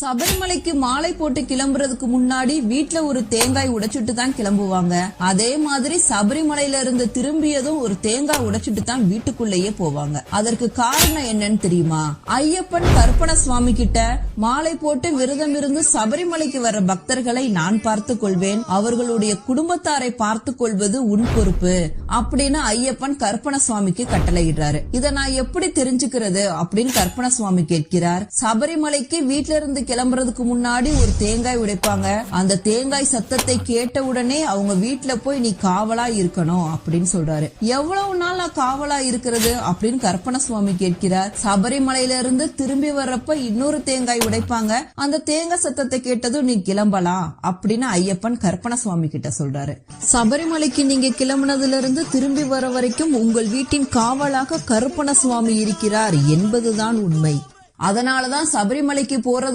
சபரிமலைக்கு மாலை போட்டு கிளம்புறதுக்கு முன்னாடி வீட்டுல ஒரு தேங்காய் உடைச்சிட்டு தான் கிளம்புவாங்க. அதே மாதிரி சபரிமலையில இருந்து திரும்பியதும் ஒரு தேங்காய் உடைச்சிட்டு தான் வீட்டுக்குள்ளேயே போவாங்க. அதற்கு காரணம் என்னன்னு தெரியுமா? ஐயப்பன் கற்பன சுவாமி கிட்ட மாலை போட்டு விரதம் இருந்து சபரிமலைக்கு வர பக்தர்களை நான் பார்த்து கொள்வேன். அவர்களுடைய குடும்பத்தாரை பார்த்து கொள்வது உன் பொறுப்பு. அப்படின்னு ஐயப்பன் கற்பன சுவாமிக்கு கட்டளையிடுறாரு. இதை நான் எப்படி தெரிஞ்சுக்கிறது அப்படின்னு கற்பன சுவாமி கேட்கிறார். சபரிமலைக்கு வீட்டுல இருந்து கிளம்புறதுக்கு முன்னாடி ஒரு தேங்காய் உடைப்பாங்க. அந்த தேங்காய் சத்தத்தை கேட்ட உடனே அவங்க வீட்டுல போய் நீ காவலா இருக்கணும் அப்படின்னு சொல்றாரு. எவ்வளவு நாள் நான் காவலா இருக்கிறது அப்படின்னு கற்பன சுவாமி கேட்கிறார். சபரிமலையில இருந்து திரும்பி வர்றப்ப இன்னொரு தேங்காய் உடைப்பாங்க. அந்த தேங்காய் சத்தத்தை கேட்டதும் நீ கிளம்பலாம் அப்படின்னு ஐயப்பன் கற்பன சுவாமி கிட்ட சொல்றாரு. சபரிமலைக்கு நீங்க கிளம்புனதுல இருந்து திரும்பி வர வரைக்கும் உங்கள் வீட்டின் காவலாக கருப்பண சுவாமி இருக்கிறார் என்பதுதான் உண்மை. அதனாலதான் சபரிமலைக்கு போறது